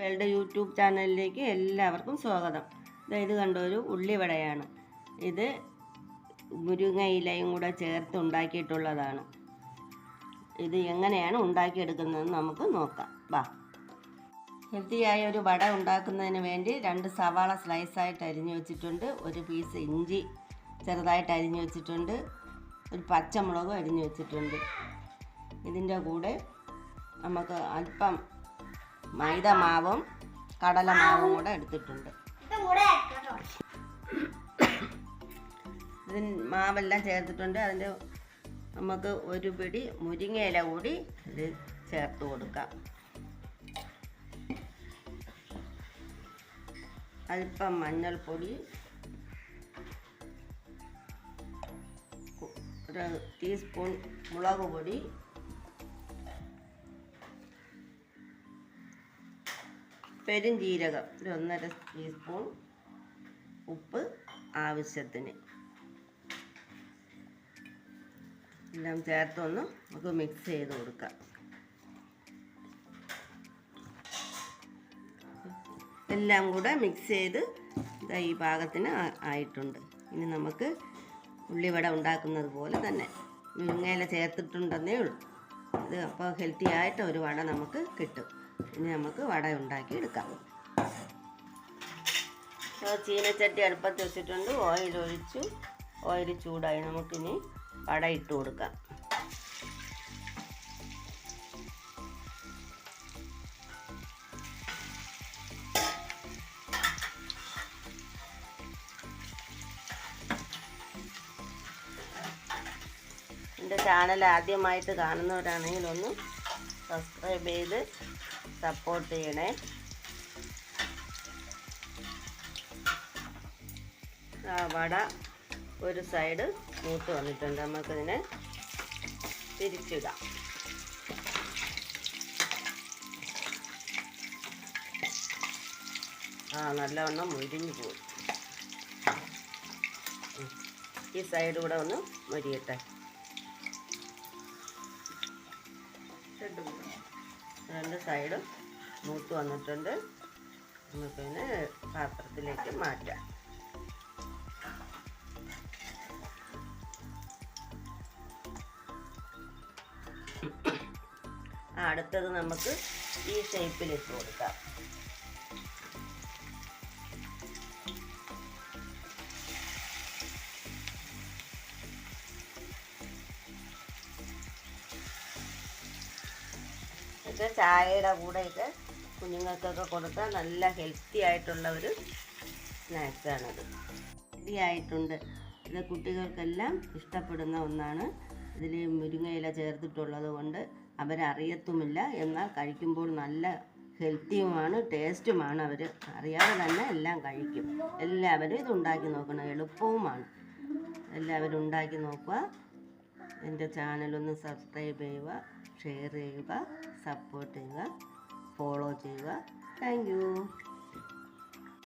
World YouTube ചാനലിലേക്ക് എല്ലാവർക്കും സ്വാഗതം. ഇത് കണ്ടോ ഒരു ഉള്ളിവടയാണ്. ഇത് മുരിങ്ങയിലയും കൂടെ ചേർത്ത് ഉണ്ടാക്കിയിട്ടുള്ളതാണ്. ഇത് എങ്ങനെയാണ് ഉണ്ടാക്കിയെടുക്കുന്നതെന്ന് നമുക്ക് നോക്കാം. വാ. ഹെൽത്തിയായ ഒരു വട ഉണ്ടാക്കുന്നതിന് വേണ്ടി രണ്ട് സവാള സ്ലൈസായിട്ട് അരിഞ്ഞു വെച്ചിട്ടുണ്ട്. ഒരു പീസ് ഇഞ്ചി ചെറുതായിട്ട് അരിഞ്ഞു വെച്ചിട്ടുണ്ട്. ഒരു പച്ചമുളകും അരിഞ്ഞു വെച്ചിട്ടുണ്ട്. ഇതിന്റെ കൂടെ നമുക്ക് അല്പം മൈദ മാവും കടലമാവും കൂടെ എടുത്തിട്ടുണ്ട്. ഇതിന് മാവെല്ലാം ചേർത്തിട്ടുണ്ട്. അതിന്റെ നമുക്ക് ഒരു പിടി മുരിങ്ങയില കൂടി ഇത് ചേർത്ത് കൊടുക്കാം. അല്പം മഞ്ഞൾപ്പൊടി ഒരു ടീസ്പൂൺ മുളക് പൊടി പെരുംജീരകം ഒരു ഒന്നര ടീസ്പൂൺ ഉപ്പ് ആവശ്യത്തിന്. എല്ലാം ചേർത്തൊന്ന് നമുക്ക് മിക്സ് ചെയ്ത് കൊടുക്കാം. എല്ലാം കൂടെ മിക്സ് ചെയ്ത് ഈ പാകത്തിന് ആയിട്ടുണ്ട്. ഇനി നമുക്ക് ഉള്ളിവട ഉണ്ടാക്കുന്നത് പോലെ തന്നെ മുരിങ്ങയില ചേർത്തിട്ടുണ്ടെന്നേ ഉള്ളൂ. ഇത് അപ്പോൾ ഹെൽത്തി ആയിട്ട് ഒരു വട നമുക്ക് കിട്ടും. ഇനി നമുക്ക് വട ഉണ്ടാക്കി എടുക്കാം ചീനച്ചട്ടി അടുപ്പത്ത് വെച്ചിട്ടുണ്ട്. ഓയിൽ ഒഴിച്ചു. ഓയിൽ ചൂടായി നമുക്കിനി വട ഇട്ട് കൊടുക്കാം. എന്റെ ചാനൽ ആദ്യമായിട്ട് കാണുന്നവരാണെങ്കിൽ ഒന്ന് സബ്സ്ക്രൈബ് ചെയ്ത് സപ്പോർട്ട് ചെയ്യണേ. ആ വട ഒരു സൈഡ് മൂത്ത് വന്നിട്ടുണ്ട്. നമുക്കതിനെ തിരിച്ചിടാം. ആ നല്ലവണ്ണം മുരിഞ്ഞു പോയി ഈ സൈഡ് കൂടെ ഒന്ന് മൊരിയട്ടെ. രണ്ട് സൈഡും മൂത്ത് വന്നിട്ടുണ്ട്. നമുക്കതിനെ പാത്രത്തിലേക്ക് മാറ്റാം. അടുത്തത് നമുക്ക് ഈ ഷേപ്പിൽ ഇട്ട് കൊടുക്കാം. ഇത് ചായയുടെ കൂടെയൊക്കെ കുഞ്ഞുങ്ങൾക്കൊക്കെ കൊടുത്താൽ നല്ല ഹെൽത്തി ആയിട്ടുള്ള ഒരു സ്നാക്സാണത്. റെഡി ആയിട്ടുണ്ട്. ഇത് കുട്ടികൾക്കെല്ലാം ഇഷ്ടപ്പെടുന്ന ഒന്നാണ്. ഇതിൽ മുരിങ്ങയില ചേർത്തിട്ടുള്ളത് കൊണ്ട് അവരറിയത്തുമില്ല. എന്നാൽ കഴിക്കുമ്പോൾ നല്ല ഹെൽത്തിയുമാണ് ടേസ്റ്റുമാണ് അവർ അറിയാതെ തന്നെ എല്ലാം കഴിക്കും. എല്ലാവരും ഇത് ഉണ്ടാക്കി നോക്കണം. എളുപ്പവുമാണ്. എല്ലാവരും ഉണ്ടാക്കി നോക്കുക. എന്റെ ചാനലൊന്ന് സബ്സ്ക്രൈബ് ചെയ്യുക ഷെയർ ചെയ്യുക സപ്പോർട്ട് ചെയ്യുക ഫോളോ ചെയ്യുക. താങ്ക്